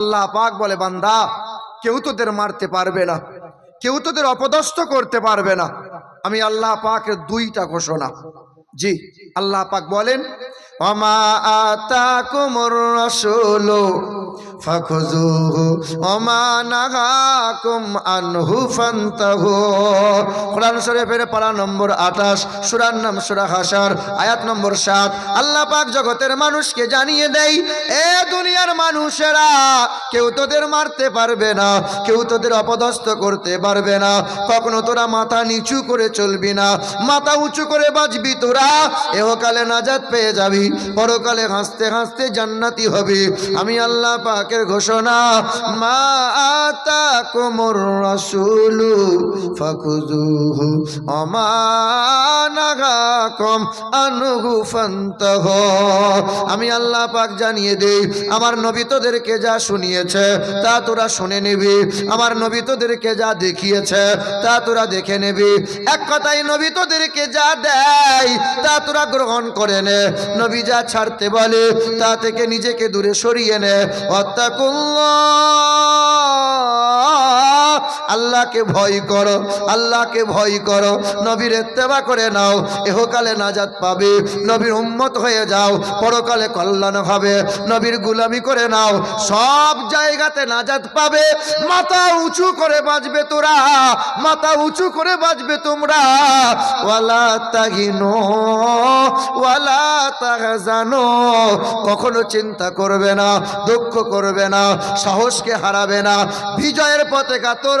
আল্লাহ পাক বলে, বান্দা, কেউ তোদের মারতে পারবে না। কেউ তোদের অপদস্থ করতে পারবে না। আমি আল্লাহ পাকের দুইটা ঘোষণা। জি, আল্লাহ পাক বলেন অমা আতাকুমুর রাসূলু ফাখুযুহু, ওমা নাহাকুম আনহু ফান্তাহু। কোরআন শরীফের পারা নম্বর 28 সূরার নাম সূরা হাসার আয়াত নম্বর 7 আল্লাহ পাক জগতের মানুষকে জানিয়ে দেয়, এ দুনিয়ার মানুষেরা, কেউ তোদের মারতে পারবে না, কেউ তোদের অপদস্থ করতে পারবে না। কখনো তোরা মাথা নিচু করে চলবি না, মাথা উঁচু করে বাঁচবি তোরা। এহকালে নাজাত পেয়ে যাবি। পরকালে হাসতে হাসতে জান্নাতি হবে। আমি আল্লাহ পাকের ঘোষণা, মা আতা কোমর রাসুলু ফাকুজুহু অমানাগাকম আনহু আমি আল্লাহ পাক জানিয়ে দেই, আমার নবী তোদেরকে যা শুনিয়েছে, তা তোরা শুনে নিবি। আমার নবী তোদেরকে যা দেখিয়েছে, তা তোরা দেখে নিবি। এক কথাই নবী তোদেরকে যা দেয়, তা তোরা গ্রহণ করে নে। নবী যা ছাড়তে বলে তা থেকে নিজেকে দূরে সরিয়ে নেয় অত্যাকুল্লাহ আল্লাহকে ভয় করো, আল্লাহকে ভয় করো। নবীর এত্তেবা করে নাও, এহকালে নাজাত পাবে। নবীর উম্মত হয়ে যাও, পরকালে কল্যাণ হবে। নবীর গুলামি করে নাও, সব জায়গাতে নাজাত পাবে। মাথা উঁচু করে বাঁচবে তোরা, মাথা উঁচু করে বাঁচবে তোমরা। ওয়ালা তাগিনো, ওয়ালা তাহজানো কখনো চিন্তা করবে না, দুঃখ করবে না, সাহসকে হারাবে না। বিজয়ের পতাকা তোর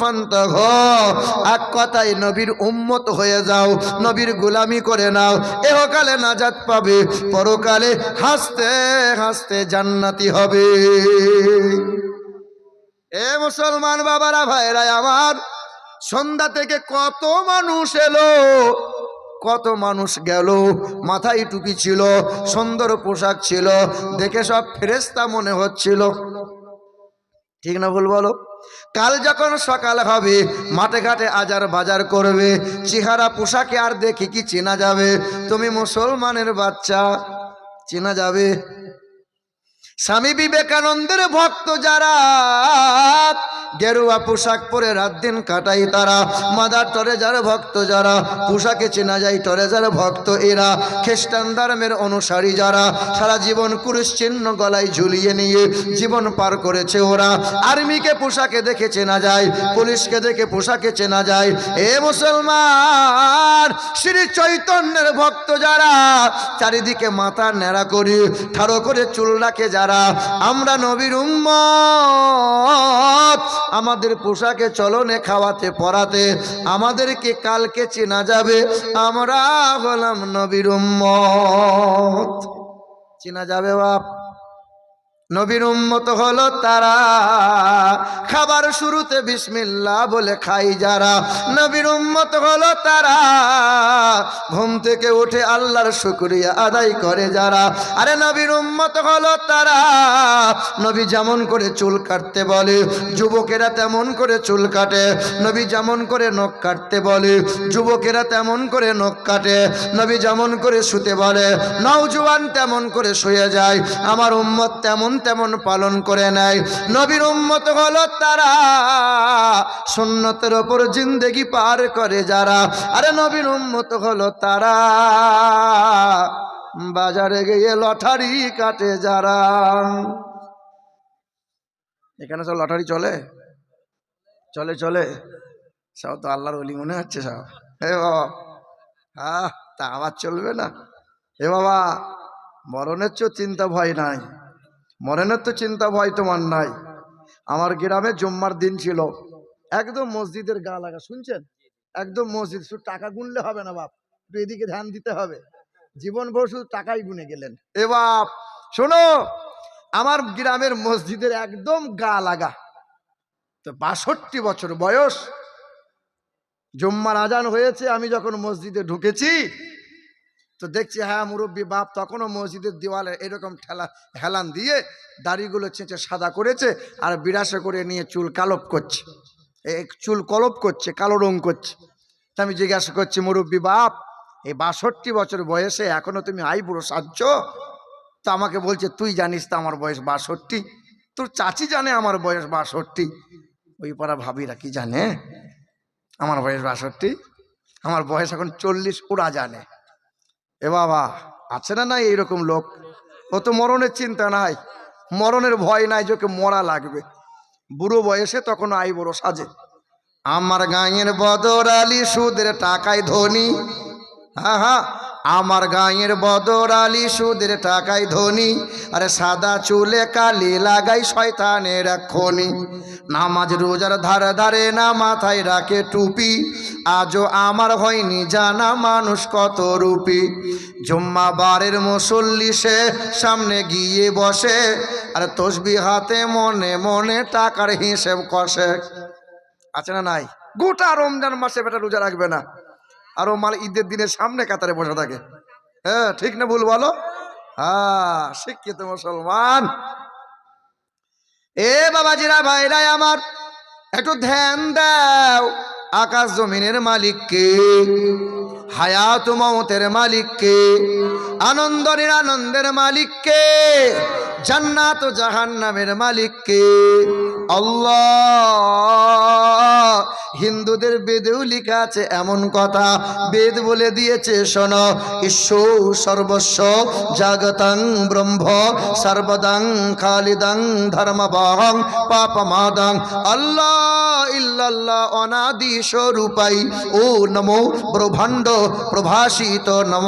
ফান্তাহু এক কথায় নবীর উম্মত হয়ে যাও, নবীর গোলামি করে নাও, এহকালে নাজাত পাবে, পরকালে হাসতে হাসতে জান্নাতি হবে। এ মুসলমান বাবারা, ভাইরা আমার, সন্ধ্যা থেকে কত মানুষ এলো, কত মানুষ গেল, মাথায় টুপি ছিল, সুন্দর পোশাক ছিল, দেখে সব ফেরেস্তা মনে হচ্ছিল। ঠিক না ভুল বলো? কাল যখন সকাল হবে, মাঠে ঘাটে আজার বাজার করবে, চেহারা পোশাকে আর দেখে কি চেনা যাবে? তুমি মুসলমানের বাচ্চা, চেনা যাবে? স্বামী বিবেকানন্দের ভক্ত যারা গেরুয়া পোশাক পরে রাত দিন কাটাই তারা। মাদার টরেজার ভক্ত যারা, পোশাকে চেনা যায় টরেজার ভক্ত এরা। খ্রিস্টান ধর্মের অনুসারী যারা, সারা জীবন কুরুশ চিহ্ন গলায় ঝুলিয়ে নিয়ে জীবন পার করেছে ওরা। আর্মিকে পোশাকে দেখে চেনা যায়, পুলিশকে দেখে পোশাকে চেনা যায়। এ মুসলমান, শ্রী চৈতন্যের ভক্ত যারা, চারিদিকে মাথা ন্যাড়া করি, ঠাড়ো করে চুল রাখে যারা। আমরা নবীর উম্মত আমাদের পোশাকে চলনে, খাওয়াতে, পরাতে আমাদেরকে কালকে চেনা যাবে। আমরা হলাম নবীর উম্মত। চেনা যাবে বাপ। নবীর উম্মত হলো তারা। খাবার শুরুতে বিসমিল্লা বলে খাই যারা। নবীর উম্মত হলো তারা। ঘুম থেকে উঠে আল্লাহর শুকরিয়া আদায় করে যারা। আরে নবীর উম্মত হলো তারা। নবী যেমন করে চুল কাটতে বলে, যুবকেরা তেমন করে চুল কাটে। নবী যেমন করে নখ কাটতে বলে, যুবকেরা তেমন করে নখ কাটে। নবী যেমন করে শুতে বলে, নওজোয়ান তেমন করে শুয়ে যায়। আমার উম্মত তেমন তেমন পালন করে নেয়। নবীর উম্মত হলো তারা সুন্নতের ওপর জিন্দেগি পার করে যারা। আরে নবীর উম্মত হলো তারা বাজারে গিয়ে লটারি কাটে যারা। এখানে সব লটারি চলে? চলে চলে। সব তো আল্লাহর অলি মনে হচ্ছে সব। হে বাবা হ্যাঁ তা আবার চলবে না। হে বাবা, মরণের তো চিন্তা ভয় নাই। মরণের তো চিন্তা ভয় তোমার নাই। আমার গ্রামে জুম্মার দিন ছিল। একদম মসজিদের গা লাগা, শুনছেন? একদম মসজিদ, শুধু টাকা গুনলে হবে না বাপ। একটু এদিকে ধ্যান দিতে হবে। জীবন ভর শুধু টাকাই গুনে গেলেন। এ বাপ, শোনো আমার গ্রামের মসজিদের একদম গা লাগা। তো বাষট্টি বছর বয়স। জুম্মার আজান হয়েছে, আমি যখন মসজিদে ঢুকেছি, তো দেখছি হ্যাঁ মুরব্বী বাপ তখনও মসজিদের দেওয়ালে এরকম ঠেলা, হেলান দিয়ে দাড়িগুলো চেঁচে সাদা করেছে আর বিরাসে করে নিয়ে চুল কালপ করছে। চুল কলপ করছে, কালো রং করছে। তা আমি জিজ্ঞাসা করছি, মুরব্বী বাপ, এই বাষট্টি বছর বয়সে এখনও তুমি আই বুড়ো সাজছ? তো আমাকে বলছে, তুই জানিস তো আমার বয়স বাষট্টি? তোর চাচি জানে আমার বয়স বাষট্টি? ওই পাড়া ভাবিরা, কি জানে? আমার বয়স বাষট্টি? আমার বয়স এখন চল্লিশ, ওরা জানে। এ বাবা, আছে না নাই এইরকম লোক? ও তো মরণের চিন্তা নাই। মরণের ভয় নাই যে ওকে মরা লাগবে। বুড়ো বয়সে তখন আই বড় সাজে। আমার গাঁয়ের বদর আলী সুদের টাকায় ধনী। হ্যাঁ হ্যাঁ আমার গাঁয়ের বদর আলী সুদের টাকায় ধনী, আরে সাদা চুলে কালি লাগাই শয়তানের এক্ষণি নামাজ রোজার ধারে ধারে না মাথায় রাখে টুপি, আজও আমার হয়নি জানা মানুষ কত রূপী। জুম্মা বারের মুসল্লি সে সামনে গিয়ে বসে, আর তসবি হাতে মনে মনে টাকার হিসেব কষে। আছে না নাই? গোটা রমজান মাসে বেটা রোজা রাখবে না। আর ও মাল ঈদের দিনের সামনে কাতারে বসে থাকে। হ্যাঁ ঠিক না ভুল বলো? হ্যাঁ শিক্ষিত মুসলমান। এ বাবাজিরা, ভাইরাই আমার, একটু ধ্যান দাও। আকাশ জমিনের মালিককে, হায়াত মমতের মালিককে, আনন্দ নিরানন্দের মালিককে, জান্নাত জাহান্নামের মালিককে, আল্লাহ হিন্দুদের বেদেও লেখা আছে এমন কথা। বেদ বলে দিয়েছে, শোন, ঈশ্বর সর্বস্ব, জাগতাং ব্রহ্ম, সর্বদাং খালিদাং ধর্মবাহং পাপমাদাং। আল্লাহ ইল্লাল্লাহ অনাদি স্বরূপাই। ও নমো ব্রহ্মাণ্ড প্রভাসিত নম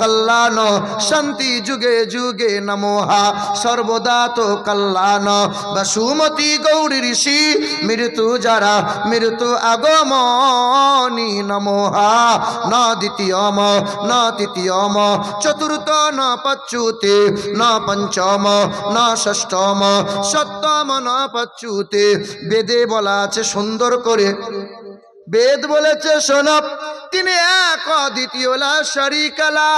কল্যাণ। শান্তি যুগে যুগে নমো হা। সর্বদা তো কল্যাণ। বসুমতি গৌরী ঋষি, মৃত্যু যারা, মৃত্যু আগমনি নমো হা। ন দ্বিতীয়ম, ন তৃতীয়ম, চতুর্থ, ন পচ্যুতে, ন পঞ্চম, ন ষষ্ঠম, সপ্তম, ন পচ্যুতে। বেদে বলা আছে সুন্দর করে বেদ বলেছে, সোনব, তিনি এক দ্বিতীয়লা শরিকালা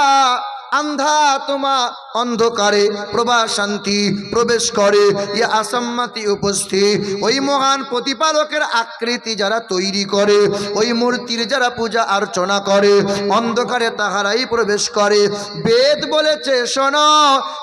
আন্ধা তোমা অন্ধকারে প্রভা শান্তি প্রবেশ করে। ইয়ে আসাম্মাতি উপস্থিত। ওই মহান প্রতিপালকের আকৃতি যারা তৈরি করে, ওই মূর্তির যারা পূজা অর্চনা করে, অন্ধকারে তাহারাই প্রবেশ করে। বেদ বলেছে শোন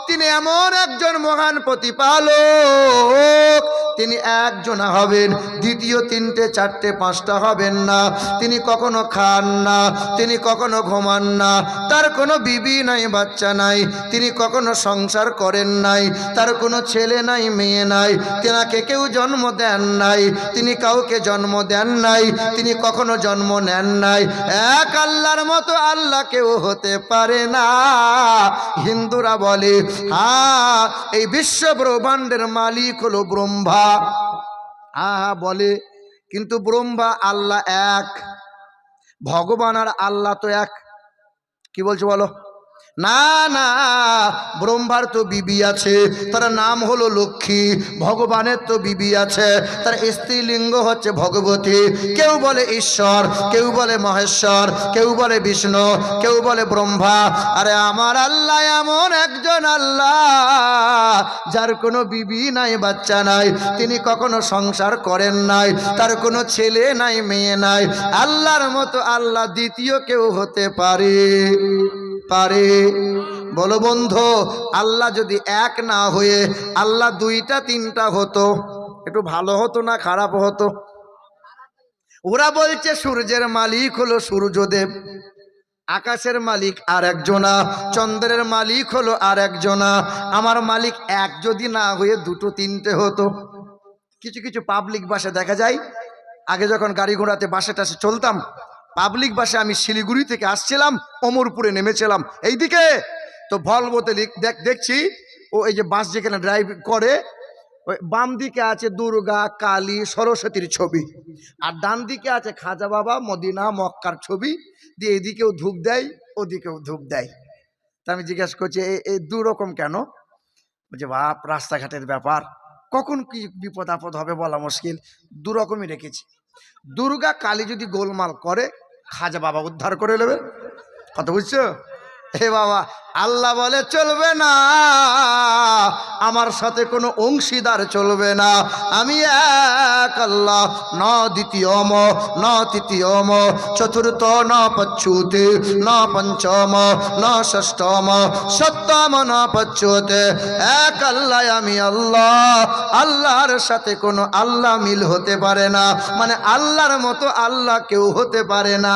তিনি এমন একজন মহান প্রতিপালক তিনি একজনা হবেন, দ্বিতীয়, তিনটে, চারটে, পাঁচটা হবেন না। তিনি কখনো খান না, তিনি কখনো ঘুমান না। তার কোনো বিবি নাই, বাচ্চা নাই। তিনি কখনো সংসার করেন নাই। তার কোনো ছেলে নাই, মেয়ে নাই। তেনাকে কেউ জন্ম দেন নাই। তিনি কাউকে জন্ম দেন নাই। তিনি কখনো জন্ম নেন নাই। এক আল্লাহর মতো আল্লাহ কেউ হতে পারে না। হিন্দুরা বলে হ্যাঁ এই বিশ্ব ব্রহ্মাণ্ডের মালিক হলো ব্রহ্মা। হ্যাঁ হ্যাঁ বলে। কিন্তু ব্রহ্মা আল্লাহ এক, ভগবান আর আল্লাহ তো এক। কি বলছো বলো? না না, ব্রহ্মার তো বিবি আছে, তার নাম হলো লক্ষ্মী, ভগবানের তো বিবি আছে, তার স্ত্রীলিঙ্গ হচ্ছে ভগবতী। কেউ বলে ঈশ্বর, কেউ বলে মহেশ্বর, কেউ বলে বিষ্ণু, কেউ বলে ব্রহ্মা। আরে আমার আল্লাহ এমন একজন আল্লাহ। যার কোনো বিবি নাই, বাচ্চা নাই, তিনি কখনো সংসার করেন নাই, তার কোনো ছেলে নাই, মেয়ে নাই। আল্লাহর মতো আল্লাহ দ্বিতীয় কেউ হতে পারে? পারে? বলো বন্ধু, আল্লাহ যদি এক না হয়ে, আল্লাহ দুইটা, তিনটা হতো? একটু ভালো হতো না খারাপ হতো? ওরা বলছে, সূর্যের মালিক হলো সূর্যদেব। আকাশের মালিক আর একজনা চন্দ্রের মালিক হলো আর একজনা আমার মালিক এক যদি না হয়ে দুটো তিনটে হতো। কিছু কিছু পাবলিক বাসে দেখা যায়, আগে যখন গাড়ি ঘোড়াতে বাসে টাসে চলতাম পাবলিক বাসে আমি শিলিগুড়ি থেকে আসছিলাম, অমরপুরে নেমেছিলাম। এইদিকে তো ভলবোতে দেখছি, ও এই যে বাস যেখানে ড্রাইভ করে ওই বাম দিকে আছে দুর্গা, কালী, সরস্বতীর ছবি। আর ডান দিকে আছে খাজা বাবা, মদিনা, মক্কার ছবি। দিয়ে এদিকেও ধূপ দেয়, ওদিকেও ধূপ দেয়। তা আমি জিজ্ঞাসা করছি এই দু রকম কেন? বলছে, বাপ, রাস্তাঘাটের ব্যাপার। কখন কি বিপদ আপদ হবে বলা মুশকিল। দু রকমই রেখেছি। দুর্গা, কালী যদি গোলমাল করে, খাজা বাবা উদ্ধার করে নেবে। কথা বুঝছ? হে বাবা, আল্লাহ বলে, চলবে না। আমার সাথে কোনো অংশীদার চলবে না। আমি এক আল্লাহ, ন দ্বিতীয়ম ন তৃতীয়ম চতুর্থ, ন পচ্যুতে ন পঞ্চম, ন ষষ্ঠম, সপ্তম, ন পচ্যুতে এক আল্লাহ, আমি আল্লাহ। আল্লাহর সাথে কোনো আল্লাহ মিল হতে পারে না। মানে আল্লাহর মতো আল্লাহ কেউ হতে পারে না।